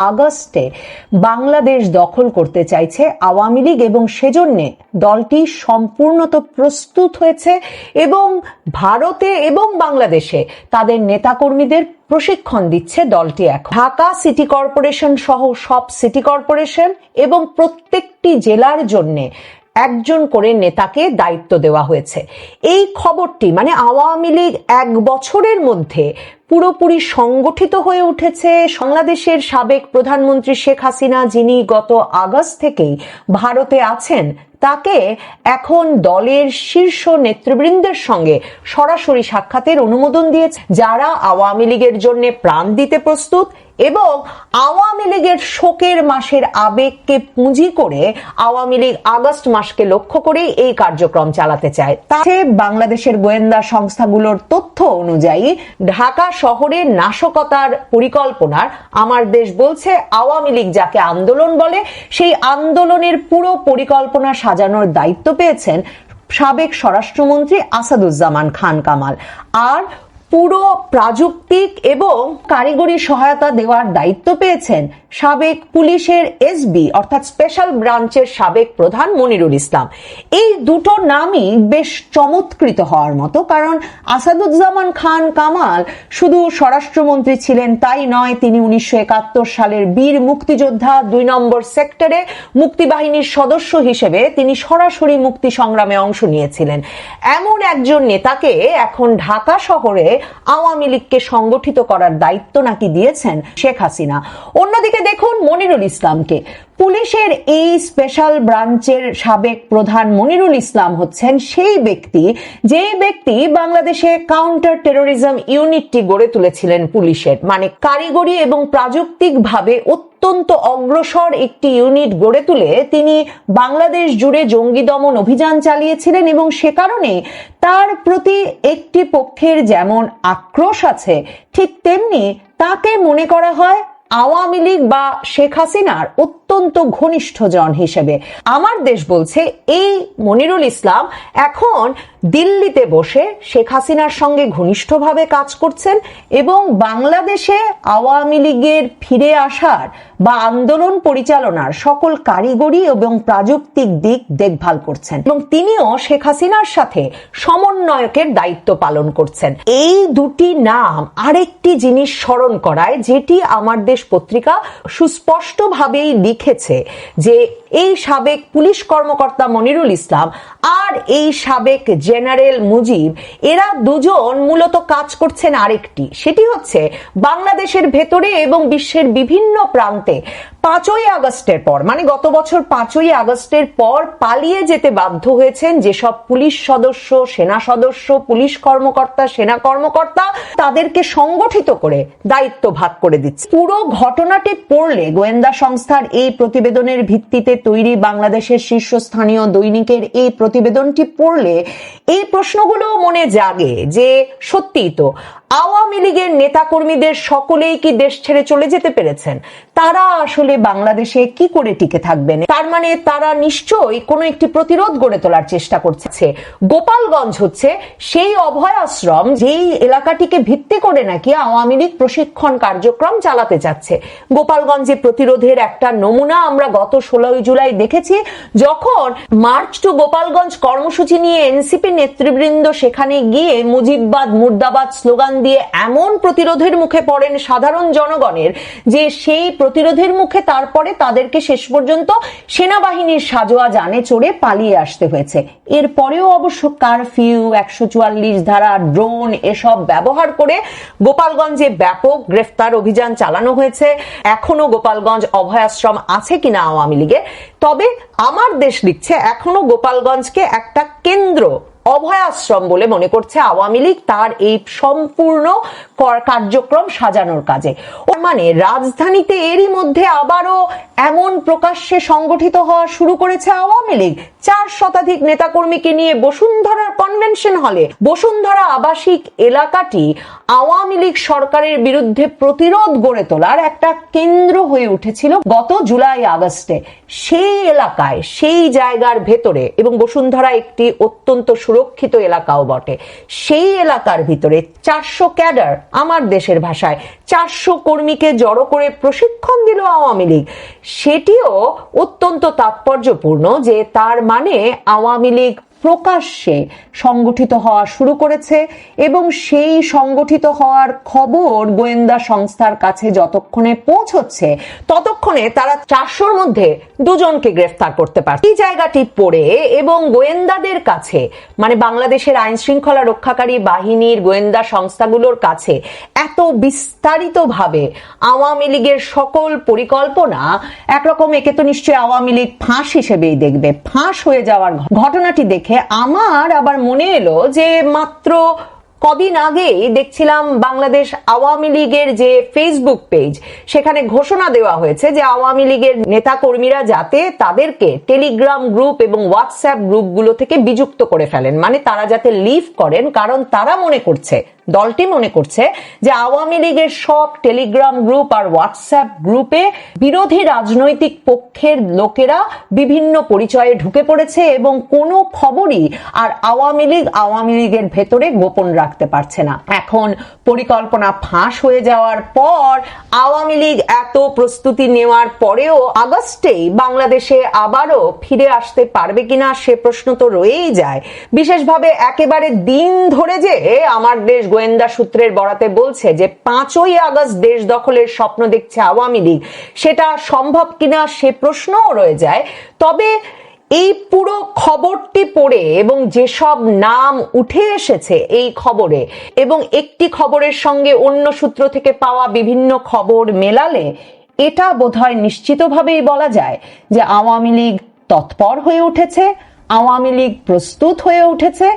আগস্টে বাংলাদেশ দখল করতে চাইছে আওয়ামী লীগ এবং সেজন্যে দলটি সম্পূর্ণত প্রস্তুত হয়েছে এবং ভারতে এবং বাংলাদেশে তাদের নেতাকর্মীদের প্রশিক্ষণ দিচ্ছে দলটি এখন। ঢাকা সিটি কর্পোরেশন সহ সব সিটি কর্পোরেশন এবং প্রত্যেকটি জেলার জন্যে একজন করে নেতাকে দায়িত্ব দেওয়া হয়েছে। এই খবরটি মানে আওয়ামী লীগ এক বছরের মধ্যে পুরোপুরি সংগঠিত হয়ে উঠেছে বাংলাদেশের সাবেক প্রধানমন্ত্রী শেখ হাসিনা, যিনি গত আগস্ট থেকেই ভারতে আছেন, তাকে এখন দলের শীর্ষ নেতৃবৃন্দের সঙ্গে সরাসরি সাক্ষাতের অনুমোদন দিয়েছে, যারা আওয়ামী লীগের জন্য প্রাণ দিতে প্রস্তুত এবং আওয়ামী লীগের শোকের মাসের আবেগকে পুঁজি করে আওয়ামী লীগ আগস্ট মাসকে লক্ষ্য করে এই কার্যক্রম চালাতে চায়। তাতে বাংলাদেশের গোয়েন্দা সংস্থাগুলোর তথ্য অনুযায়ী ঢাকা শহরে নাশকতার পরিকল্পনার আমার দেশ বলছে, আওয়ামী লীগ যাকে আন্দোলন বলে, সেই আন্দোলনের পুরো পরিকল্পনা সাজানোর দায়িত্ব পেয়েছেন সাবেক স্বরাষ্ট্রমন্ত্রী আসাদুজ্জামান খান কামাল। আর পুরো প্রাযুক্তিক এবং কারিগরি সহায়তা দেওয়ার দায়িত্ব পেয়েছেন সাবেক পুলিশের এসবি অর্থাৎ স্পেশাল ব্রাঞ্চের সাবেক প্রধান মনিরুল ইসলাম। এই দুটো নামই বেশ চমৎকৃত হওয়ার মতো, কারণ আসাদুজ্জামান খান কামাল শুধু স্বরাষ্ট্রমন্ত্রী ছিলেন তাই নয়, তিনি উনিশশো একাত্তর সালের বীর মুক্তিযোদ্ধা দুই নম্বর সেক্টরে মুক্তিবাহিনীর সদস্য হিসেবে তিনি সরাসরি মুক্তি সংগ্রামে অংশ নিয়েছিলেন। এমন একজন নেতাকে এখন ঢাকা শহরে আওয়ামী লীগকে সংগঠিত করার দায়িত্ব নাকি দিয়েছেন শেখ হাসিনা? অন্যদিকে দেখুন মনিরুল ইসলামকে। পুলিশের এই স্পেশাল ব্রাঞ্চের সাবেক প্রধান মনিরুল ইসলাম হচ্ছেন সেই ব্যক্তি। যে ব্যক্তি বাংলাদেশে কাউন্টার টেরোরিজম ইউনিটটি গড়ে তুলেছিলেন পুলিশের। মানে কারিগরি এবং প্রাযুক্তিকভাবে অত্যন্ত অগ্রসর একটি ইউনিট গড়ে তুলে তিনি বাংলাদেশ জুড়ে জঙ্গি দমন অভিযান চালিয়েছিলেন এবং সে কারণে তার প্রতি একটি পক্ষের যেমন আক্রোশ আছে, ঠিক তেমনি তাকে মনে করা হয় আওয়ামী লীগ বা শেখ হাসিনার অত্যন্ত ঘনিষ্ঠ জন হিসেবে। আমার দেশ বলছে, এই মনিরুল ইসলাম এখন দিল্লিতে বসে শেখ হাসিনার সঙ্গে ঘনিষ্ঠভাবে কাজ করছেন এবং বাংলাদেশে আওয়ামী লীগের ফিরে আসার বা আন্দোলন পরিচালনার সকল কারিগরি এবং প্রাযুক্তিক দিক দেখভাল করছেন এবং তিনিও শেখ হাসিনার সাথে সমন্বয়কের দায়িত্ব পালন করছেন। এই দুটি নাম আরেকটি জিনিস স্মরণ করায়, যেটি আমার দেশ পত্রিকা সুস্পষ্টভাবেই লিখেছে যে এই সাবেক পুলিশ কর্মকর্তা মনিরুল ইসলাম আর এই সাবেক জেনারেল মুজিব, এরা দুজন মূলত কাজ করছেন আরেকটি। সেটি হচ্ছে বাংলাদেশের ভেতরে এবং বিশ্বের বিভিন্ন প্রান্তে পাঁচই আগস্টের পর মানে গত বছর পাঁচই আগস্টের পর পালিয়ে যেতে বাধ্য হয়েছেন যেসব পুলিশ সদস্য, সেনা সদস্য, পুলিশ কর্মকর্তা, সেনা কর্মকর্তা, তাদেরকে সংগঠিত করে দায়িত্ব ভাগ করে দিচ্ছে। পুরো ঘটনাটি পড়লে গোয়েন্দা সংস্থার এই প্রতিবেদনের ভিত্তিতে তৈরি বাংলাদেশের শীর্ষস্থানীয় দৈনিকের এই প্রতিবেদনটি পড়লে এই প্রশ্নগুলো মনে জাগে যে সত্যি তো, আওয়ামী লীগের নেতাকর্মীদের সকলেই কি দেশ ছেড়ে চলে যেতে পেরেছেন? তারা আসলে বাংলাদেশে কি করে টিকে থাকবেন? তার মানে তারা নিশ্চয়ই কোনো একটি প্রতিরোধ গড়ে তোলার চেষ্টা করছে। গোপালগঞ্জ হচ্ছে সেই অভয় আশ্রম যেই এলাকাটিকে ভিত্তি করে নাকি আওয়ামী লীগ প্রশিক্ষণ কার্যক্রম চালাতে চাচ্ছে গোপালগঞ্জে প্রতিরোধের একটা নমুনা আমরা গত ষোলোই জুলাই দেখেছি, যখন মার্চ টু গোপালগঞ্জ কর্মসূচি নিয়ে এনসিপি নেতৃবৃন্দ সেখানে গিয়ে মুজিববাদ, মুর্দাবাদ স্লোগান দিয়ে এমন প্রতিরোধের মুখে পড়েন সাধারণ জনগণের, যে সেই প্রতিরোধের মুখে তারপরে তাদেরকে শেষ পর্যন্ত সেনাবাহিনীর সাজোয়া জানে চড়ে পালিয়ে আসতে হয়েছে। এরপরেও অবশ্য কারফিউ, একশো চুয়াল্লিশ ধারা, ড্রোন এসব ব্যবহার করে গোপালগঞ্জে ব্যাপক গ্রেফতার অভিযান চালানো হয়েছে। এখনও গোপালগঞ্জ অভয়াশ্রম আছে কিনা আওয়ামী লীগের? তবে আমার দেশ লিখছে এখনও গোপালগঞ্জকে একটা কেন্দ্র, অভয়াশ্রম বলে মনে করছে আওয়ামী লীগ। তার এই সম্পূর্ণ কার্যক্রম সাজানোর কাজে। ও মানে রাজধানীতে এরই মধ্যে আবারও এমন প্রকাশ্যে সংগঠিত হওয়া শুরু করেছে আওয়ামী লীগ। চার শতাধিক নেতাকর্মীকে নিয়ে বসুন্ধরার কনভেনশন হলে বসুন্ধরা আবাসিক এলাকাটি আওয়ামী লীগ সরকারের বিরুদ্ধে প্রতিরোধ গড়ে তোলার একটা কেন্দ্র হয়ে উঠেছিল গত জুলাই আগস্টে। সেই এলাকায়, সেই জায়গার ভেতরে এবং বসুন্ধরা একটি অত্যন্ত সুরক্ষিত এলাকাও বটে। সেই এলাকার ভিতরে চারশো ক্যাডার আমার দেশের ভাষায়। চারশো কর্মীকে জড়ো করে প্রশিক্ষণ দিল আওয়ামী লীগ। সেটিও অত্যন্ত তাৎপর্যপূর্ণ যে তার মানে আওয়ামী লীগ প্রকাশ্যে সংগঠিত হওয়া শুরু করেছে এবং সেই সংগঠিত হওয়ার খবর গোয়েন্দা সংস্থার কাছে যতক্ষণে পৌঁছচ্ছে, ততক্ষণে তারা চারশোর মধ্যে দুজনকে গ্রেফতার করতে পারছে। এই জায়গাটি পড়ে এবং গোয়েন্দাদের কাছে মানে বাংলাদেশের আইন শৃঙ্খলা রক্ষাকারী বাহিনীর গোয়েন্দা সংস্থাগুলোর কাছে এত বিস্তারিতভাবে আওয়ামী লীগের সকল পরিকল্পনা, একরকম একে তো নিশ্চয়ই আওয়ামী লীগ ফাঁস হিসেবেই দেখবে, ফাঁস হয়ে যাওয়ার ঘটনাটি ঘটনাটি দেখে আমার আবার মনে এলো যে মাত্র কদিন আগেই দেখছিলাম বাংলাদেশ আওয়ামী লীগের যে ফেসবুক পেজ সেখানে ঘোষণা দেওয়া হয়েছে যে আওয়ামী লীগের নেতা কর্মীরা যাতে তাদেরকে টেলিগ্রাম গ্রুপ এবং হোয়াটসঅ্যাপ গ্রুপগুলো থেকে বিযুক্ত করে ফেলেন। মানে তারা যাতে লিভ করেন, কারণ তারা মনে করছে দলটি মনে করছে যে আওয়ামী লীগের সব টেলিগ্রাম গ্রুপ আর হোয়াটসঅ্যাপ গ্রুপে বিরোধী রাজনৈতিক পক্ষের লোকেরা বিভিন্ন পরিচয়ে ঢুকে পড়েছে এবং কোনো খবরই আর আওয়ামী লীগ আওয়ামী লীগের ভেতরে গোপন রাখতে পারছে না। এখন পরিকল্পনা ফাঁস হয়ে যাওয়ার পর আওয়ামী লীগ এত প্রস্তুতি নেওয়ার পরেও আগস্টেই বাংলাদেশে আবারও ফিরে আসতে পারবে কিনা সে প্রশ্ন তো রয়েই যায়। বিশেষভাবে একেবারে দিন ধরে যে আমার দেশ গোয়েন্দা সূত্রের বরাতে বলছে যে পাঁচই আগস্ট দেশ দখলের স্বপ্ন দেখছে আওয়ামী লীগ। সেটা সম্ভব কিনা সে প্রশ্নও রয়ে যায়। তবে এই পুরো খবরটি পড়ে এবং যেসব নাম উঠে এসেছে এই খবরে এবং একটি খবরের সঙ্গে অন্য সূত্র থেকে পাওয়া বিভিন্ন খবর মেলালে, এটা বোধহয় নিশ্চিতভাবেই বলা যায় যে আওয়ামী লীগ তৎপর হয়ে উঠেছে, আওয়ামী লীগ প্রস্তুত হয়ে উঠেছে।